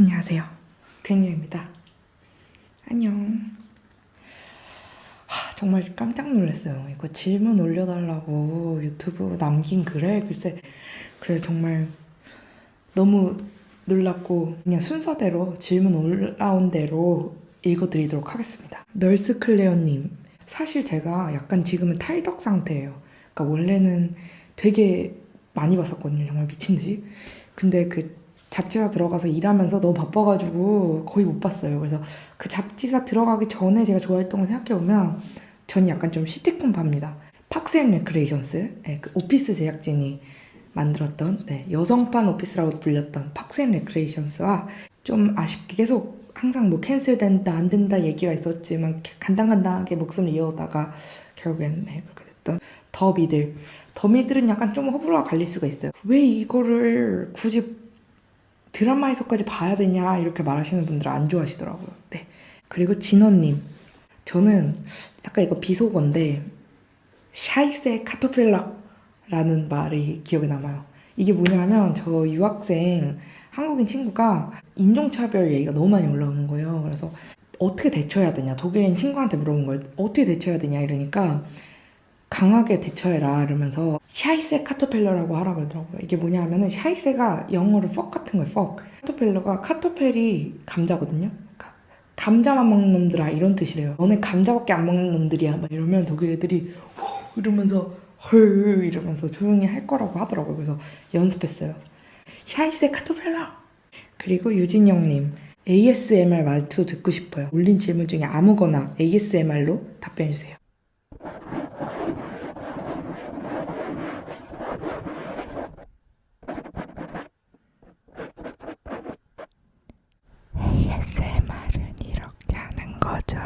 안녕하세요. 갱녀입니다. 안녕. 하, 정말 깜짝 놀랐어요. 이거 질문 올려달라고 유튜브 남긴 글에 글쎄 그래 정말 너무 놀랐고 그냥 순서대로 질문 올라온 대로 읽어드리도록 하겠습니다. 널스 클레어님 사실 제가 약간 지금은 탈덕 상태예요. 그러니까 원래는 되게 많이 봤었거든요. 정말 미친 듯이. 근데 그 잡지사 들어가서 일하면서 너무 바빠가지고 거의 못 봤어요. 그래서 그 잡지사 들어가기 전에 제가 좋아했던 걸 생각해보면 전 약간 좀 시티콤 팝니다. 팍스앤 레크레이션스, 네, 그 오피스 제작진이 만들었던 네, 여성판 오피스라고 불렸던 팍스앤 레크레이션스와 좀 아쉽게 계속 항상 뭐 캔슬된다 안 된다 얘기가 있었지만 간당간당하게 목숨을 이어오다가 결국엔 네, 그렇게 됐던 더 미들 더 미들은 약간 좀 호불호가 갈릴 수가 있어요. 왜 이거를 굳이 드라마에서까지 봐야 되냐 이렇게 말하시는 분들은 안 좋아하시더라고요. 네. 그리고 진원님, 저는 약간 이거 비속어인데 샤이세 카토펠라라는 말이 기억에 남아요. 이게 뭐냐면 저 유학생 한국인 친구가 인종차별 얘기가 너무 많이 올라오는 거예요. 그래서 어떻게 대처해야 되냐 독일인 친구한테 물어본 거예요. 어떻게 대처해야 되냐 이러니까 강하게 대처해라 이러면서 샤이세 카토펠러라고 하라 그러더라고요. 이게 뭐냐 하면은 샤이세가 영어로 fuck 같은 거예요. fuck. 카토펠러가 카토펠이 감자거든요. 그러니까 감자만 먹는 놈들아 이런 뜻이래요. 너네 감자밖에 안 먹는 놈들이야 막 이러면 독일 애들이 후 이러면서 헐 이러면서 조용히 할 거라고 하더라고요. 그래서 연습했어요. 샤이세 카토펠러. 그리고 유진영님 ASMR 말투 듣고 싶어요. 올린 질문 중에 아무거나 ASMR로 답변해 주세요. ASMR은 이렇게 하는 거죠.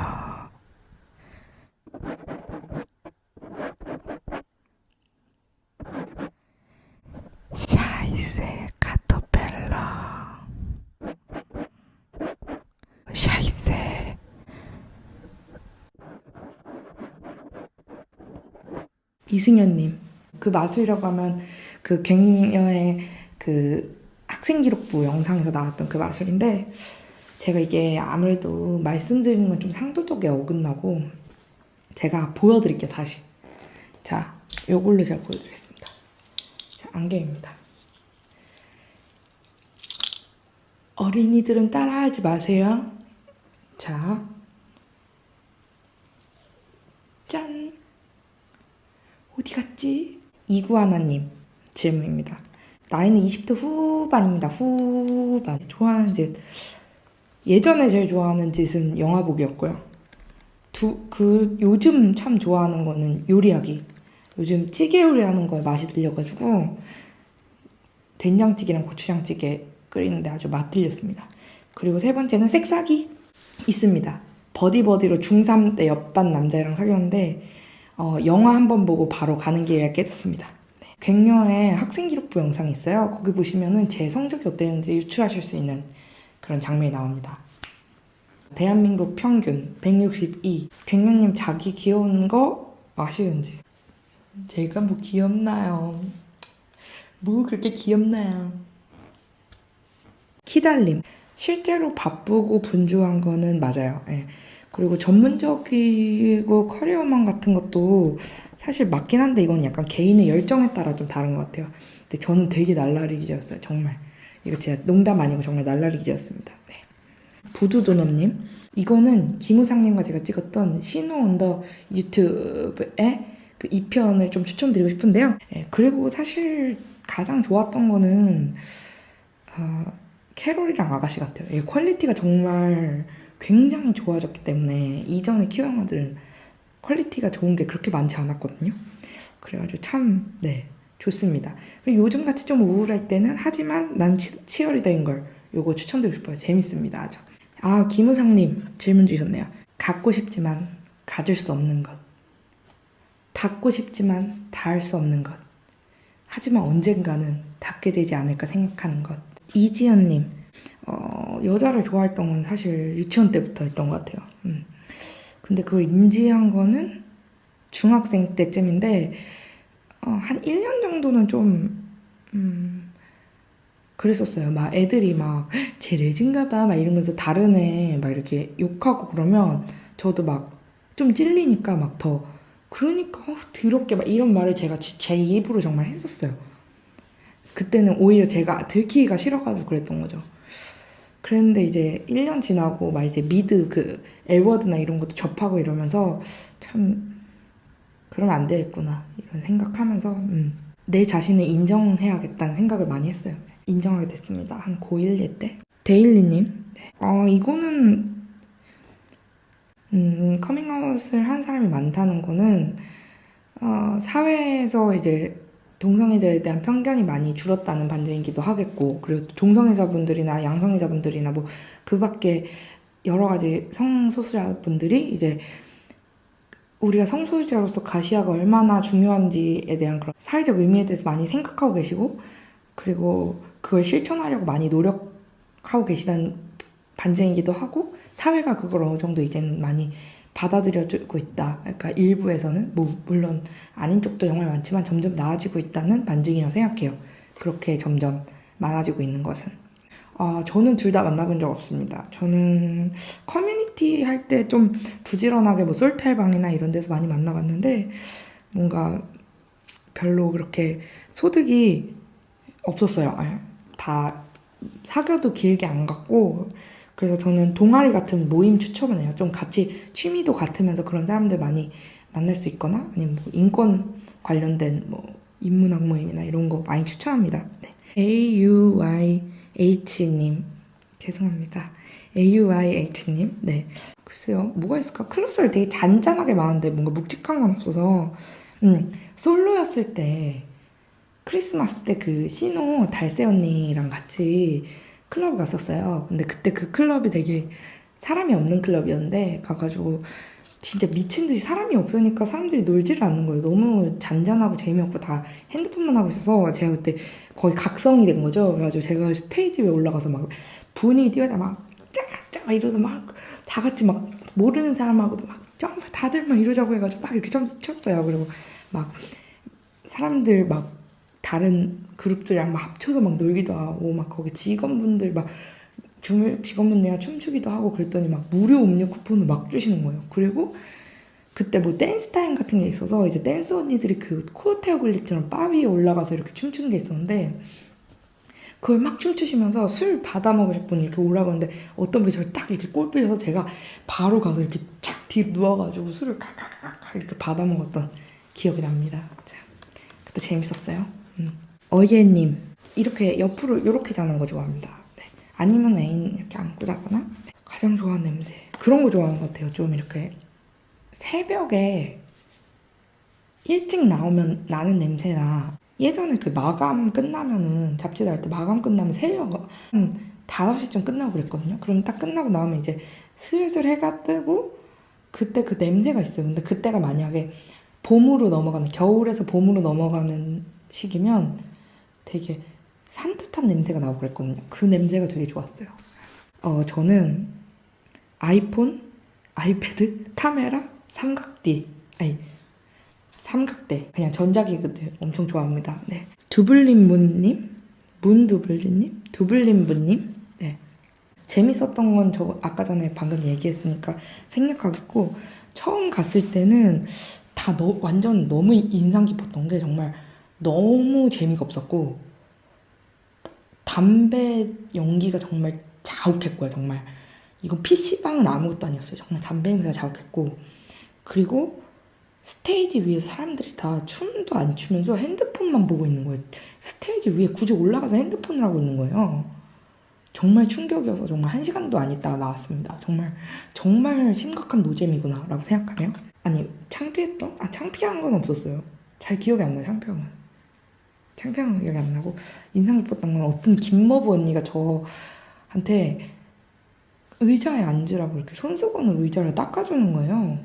샤이세 카토펠러. 샤이세. 이승현님, 그 마술이라고 하면 그 갱녀의 그 학생 기록부 영상에서 나왔던 그 마술인데 제가 이게 아무래도 말씀드리는 건 좀 상도덕에 어긋나고 제가 보여드릴게요 다시 자 요걸로 제가 보여드리겠습니다 자 안경입니다 어린이들은 따라하지 마세요 자 짠! 어디 갔지? 이구하나님 질문입니다. 나이는 20대 후반입니다. 후반. 좋아하는 짓. 예전에 제일 좋아하는 짓은 영화 보기였고요. 두, 그, 요즘 참 좋아하는 거는 요리하기. 요즘 찌개 요리하는 거에 맛이 들려가지고, 된장찌개랑 고추장찌개 끓이는데 아주 맛 들렸습니다. 그리고 세 번째는 섹스하기 있습니다. 버디버디로 중3 때 옆반 남자애랑 사귀었는데, 어, 영화 한 번 보고 바로 가는 길에 깨졌습니다. 네. 갱녀의 학생 기록부 영상이 있어요. 거기 보시면은 제 성적이 어땠는지 유추하실 수 있는 그런 장면이 나옵니다. 대한민국 평균 162. 갱녀님 자기 귀여운 거 아시는지? 제가 뭐 귀엽나요? 뭐 그렇게 귀엽나요? 키달림. 실제로 바쁘고 분주한 거는 맞아요. 예. 그리고 전문적이고 커리어만 같은 것도 사실 맞긴 한데 이건 약간 개인의 열정에 따라 좀 다른 것 같아요. 근데 저는 되게 날라리 기자였어요. 정말. 이거 진짜 농담 아니고 정말 날라리 기자였습니다. 네. 부두도너님. 이거는 김우상님과 제가 찍었던 신호 언더 유튜브의 그 2편을 좀 추천드리고 싶은데요. 예, 그리고 사실 가장 좋았던 거는 어, 캐롤이랑 아가씨 같아요. 예, 퀄리티가 정말 굉장히 좋아졌기 때문에 이전의 큐 영화들은 퀄리티가 좋은 게 그렇게 많지 않았거든요. 그래가지고 참, 네, 좋습니다. 요즘 같이 좀 우울할 때는 하지만 난 치, 치어리더인 걸 요거 추천드리고 싶어요. 재밌습니다. 아주. 아, 김우상님 질문 주셨네요. 갖고 싶지만 가질 수 없는 것. 닿고 싶지만 닿을 수 없는 것. 하지만 언젠가는 닿게 되지 않을까 생각하는 것. 이지연님, 어, 여자를 좋아했던 건 사실 유치원 때부터 했던 것 같아요. 음. 근데 그걸 인지한 거는 중학생 때쯤인데, 어, 한 1년 정도는 좀, 음, 그랬었어요. 막 애들이 막 제 레진가 봐 막 이러면서 다른 애 막 이렇게 욕하고 그러면 저도 막 좀 찔리니까 막 더 그러니까 어, 더럽게 막 이런 말을 제가 제- 제 입으로 정말 했었어요. 그때는 오히려 제가 들키기가 싫어가지고 그랬던 거죠. 그랬는데 이제 1년 지나고 막 이제 미드 그 엘워드나 이런 것도 접하고 이러면서 참 그러면 안 되겠구나 이런 생각하면서 음, 내 자신을 인정해야겠다는 생각을 많이 했어요. 인정하게 됐습니다. 한 고1 때. 데일리님, 네. 어 이거는 음, 커밍아웃을 한 사람이 많다는 거는 어, 사회에서 이제 동성애자에 대한 편견이 많이 줄었다는 반증이기도 하겠고 그리고 동성애자분들이나 양성애자분들이나 뭐 그밖에 여러 가지 성소수자분들이 이제 우리가 성소수자로서 가시화가 얼마나 중요한지에 대한 그런 사회적 의미에 대해서 많이 생각하고 계시고 그리고 그걸 실천하려고 많이 노력하고 계시다는 반증이기도 하고 사회가 그걸 어느 정도 이제는 많이 받아들여주고 있다. 그러니까 일부에서는 뭐 물론 아닌 쪽도 정말 많지만 점점 나아지고 있다는 반증이라고 생각해요. 그렇게 점점 많아지고 있는 것은. 아, 저는 둘 다 만나본 적 없습니다. 저는 커뮤니티 할 때 좀 부지런하게 뭐 솔탈방이나 이런 데서 많이 만나봤는데 뭔가 별로 그렇게 소득이 없었어요. 아, 다 사겨도 길게 안 갔고 그래서 저는 동아리 같은 모임 추천을 해요. 좀 같이 취미도 같으면서 그런 사람들 많이 만날 수 있거나 아니면 뭐 인권 관련된 뭐 인문학 모임이나 이런 거 많이 추천합니다. 네. AUYH님. 죄송합니다. AUYH님. 네. 글쎄요. 뭐가 있을까? 클럽들 되게 잔잔하게 많은데 뭔가 묵직한 건 없어서. 음 솔로였을 때 크리스마스 때 그 신호 달새 언니랑 같이 클럽 갔었어요. 근데 그때 그 클럽이 되게 사람이 없는 클럽이었는데 가가지고 진짜 미친 듯이 사람이 없으니까 사람들이 놀지를 않는 거예요. 너무 잔잔하고 재미없고 다 핸드폰만 하고 있어서 제가 그때 거의 각성이 된 거죠. 그래가지고 제가 스테이지 위에 올라가서 막 분위기 띄워다 막 짜짜 이러서 막 다 같이 막 모르는 사람하고도 막 점프 다들 막 이러자고 해가지고 막 이렇게 점프 쳤어요. 그리고 막 사람들 막 다른 그룹들이랑 막 합쳐서 막 놀기도 하고 막 거기 직원분들 막 직원분들이랑 춤추기도 하고 그랬더니 막 무료 음료 쿠폰을 막 주시는 거예요. 그리고 그때 뭐 댄스 타임 같은 게 있어서 이제 댄스 언니들이 그 코어테어 글립처럼 바 위에 올라가서 이렇게 춤추는 게 있었는데 그걸 막 춤추시면서 술 받아 먹으실 분이 이렇게 올라가는데 어떤 분이 저를 딱 이렇게 꼴불려서 제가 바로 가서 이렇게 쫙 뒤로 누워가지고 술을 칵칵칵 이렇게 받아 먹었던 기억이 납니다. 자, 그때 재밌었어요. 음. 어예님 이렇게 옆으로 이렇게 자는 거 좋아합니다. 네. 아니면 애인 이렇게 안고 자거나 네. 가장 좋아하는 냄새 그런 거 좋아하는 것 같아요. 좀 이렇게 새벽에 일찍 나오면 나는 냄새나 예전에 그 마감 끝나면은 잡지 날때 마감 끝나면 새벽 한 5시쯤 끝나고 그랬거든요. 그럼 딱 끝나고 나오면 이제 슬슬 해가 뜨고 그때 그 냄새가 있어요. 근데 그때가 만약에 봄으로 넘어가는 겨울에서 봄으로 넘어가는 시기면 되게 산뜻한 냄새가 나고 그랬거든요. 그 냄새가 되게 좋았어요. 어 저는 아이폰, 아이패드, 카메라, 삼각대 아니 삼각대 그냥 전자기기들 엄청 좋아합니다. 네. 두블린 문님, 문두블린님, 두블린 분님. 네. 재밌었던 건 저 아까 전에 방금 얘기했으니까 생략하겠고 처음 갔을 때는 다 너, 완전 너무 인상 깊었던 게 정말 너무 재미가 없었고 담배 연기가 정말 자욱했고요 정말. 이건 PC방은 아무것도 아니었어요. 정말 담배 냄새가 자욱했고. 그리고 스테이지 위에 사람들이 다 춤도 안 추면서 핸드폰만 보고 있는 거예요. 스테이지 위에 굳이 올라가서 핸드폰을 하고 있는 거예요. 정말 충격이어서 정말 한 시간도 안 있다가 나왔습니다. 정말 정말 심각한 노잼이구나 라고 생각하네요. 아니 창피했던? 아 창피한 건 없었어요. 잘 기억이 안 나요 창피한 건 창피한 건 기억이 안 나고 인상 깊었던 건 어떤 김머브 언니가 저한테 의자에 앉으라고 이렇게 손수건으로 의자를 닦아주는 거예요.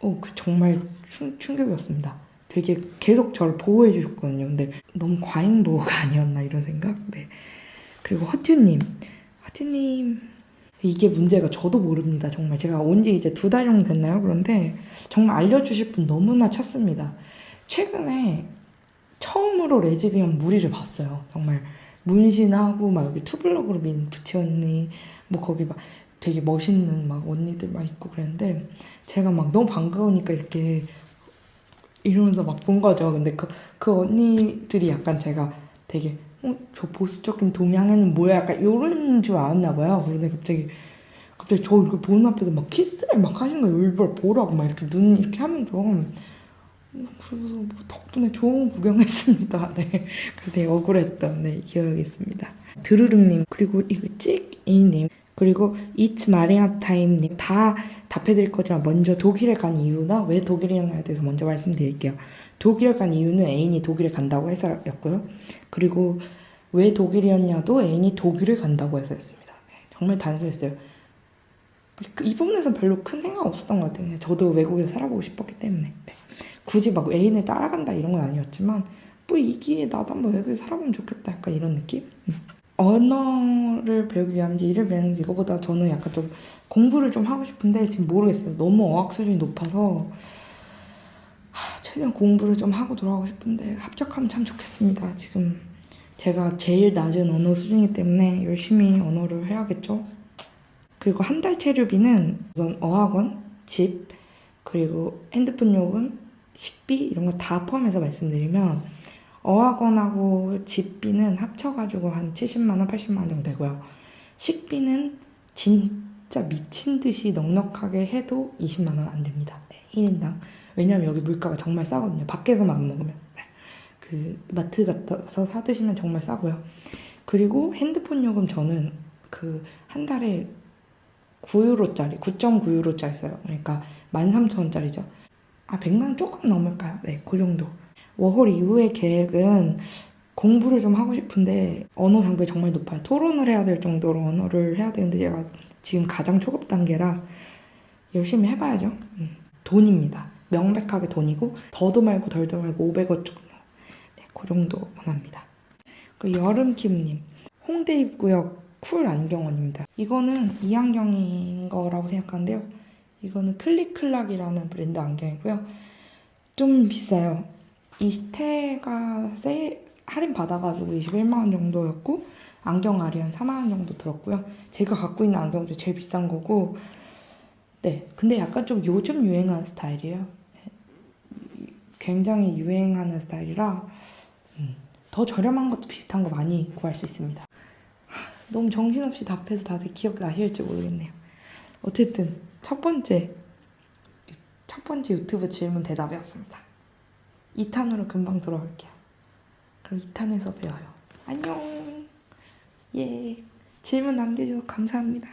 어, 그 정말 충, 충격이었습니다. 되게 계속 저를 보호해 주셨거든요. 근데 너무 과잉 보호가 아니었나 이런 생각. 네. 그리고 허튜님, 허튜님 이게 문제가 저도 모릅니다. 정말 제가 온 지 이제 두 달 정도 됐나요? 그런데 정말 알려주실 분 너무나 찾습니다. 최근에 처음으로 레즈비언 무리를 봤어요. 정말 문신하고 막 여기 투블럭으로 민 부채 언니 뭐 거기 막 되게 멋있는 막 언니들 막 있고 그랬는데 제가 막 너무 반가우니까 이렇게 이러면서 막 본 거죠. 근데 그, 그 언니들이 약간 제가 되게 어, 저 보수적인 동양애는 뭐야 약간 이런 줄 알았나 봐요. 그런데 갑자기 갑자기 저 이렇게 보는 앞에서 막 키스를 막 하시는 거예요. 일부러 보라고 막 이렇게 눈 이렇게 하면서 그래서 뭐 덕분에 좋은 구경했습니다. 네. 그래서 되게 억울했던 네, 기억이 있습니다. 드르릉님 그리고 이거 찍이님 그리고 It's Maria Time님 다 답해드릴 거지만 먼저 독일에 간 이유나 왜 독일에 가에 대해서 먼저 말씀드릴게요. 독일에 간 이유는 애인이 독일에 간다고 해서였고요. 그리고 왜 독일이었냐도 애인이 독일을 간다고 해서였습니다. 네, 정말 단순했어요. 그- 이 부분에서 별로 큰 생각 없었던 것 같아요. 저도 외국에서 살아보고 싶었기 때문에. 네. 굳이 막 애인을 따라간다 이런 건 아니었지만 뭐 이 기회에 나도 한번 외국에 살아보면 좋겠다 약간 이런 느낌? 음. 언어를 배우기 위함인지 일을 배우는지 이거보다 저는 약간 좀 공부를 좀 하고 싶은데 지금 모르겠어요. 너무 어학 수준이 높아서 하, 최대한 공부를 좀 하고 돌아가고 싶은데 합격하면 참 좋겠습니다. 지금 제가 제일 낮은 언어 수준이기 때문에 열심히 언어를 해야겠죠. 그리고 한 달 체류비는 우선 어학원, 집, 그리고 핸드폰 요금, 식비 이런 거 다 포함해서 말씀드리면 어학원하고 집비는 합쳐가지고 한 70만 원, 80만 원 정도 되고요. 식비는 진짜 미친 듯이 넉넉하게 해도 20만 원 안 됩니다. 네, 1인당. 왜냐면 여기 물가가 정말 싸거든요. 밖에서만 안 먹으면. 네. 그 마트 가서 사 드시면 정말 싸고요. 그리고 핸드폰 요금 저는 그 한 달에 9유로짜리, 9.9유로짜리 써요. 그러니까 13,000원짜리죠. 아, 100만 원 조금 넘을까요? 네, 그 정도. 워홀 이후의 계획은 공부를 좀 하고 싶은데 언어 장벽이 정말 높아요. 토론을 해야 될 정도로 언어를 해야 되는데 제가 지금 가장 초급 단계라 열심히 해봐야죠. 음, 돈입니다. 명백하게 돈이고 더도 말고 덜도 말고 500원 정도. 네, 그 정도 원합니다. 그 여름킴님 홍대 입구역 쿨 안경원입니다. 이거는 이 안경인 거라고 생각하는데요. 이거는 클릭클락이라는 브랜드 안경이고요. 좀 비싸요. 이스테가 세일 할인 받아가지고 21만 원 정도였고 안경 아리 한 4만 원 정도 들었고요. 제가 갖고 있는 안경 중에 제일 비싼 거고 네 근데 약간 좀 요즘 유행하는 스타일이에요. 굉장히 유행하는 스타일이라 음, 더 저렴한 것도 비슷한 거 많이 구할 수 있습니다. 하, 너무 정신없이 답해서 다들 기억나실지 모르겠네요. 어쨌든 첫 번째 첫 번째 유튜브 질문 대답이었습니다. 2탄으로 금방 돌아올게요. 그럼 2탄에서 뵈어요. 안녕. 예. 질문 남겨주셔서 감사합니다.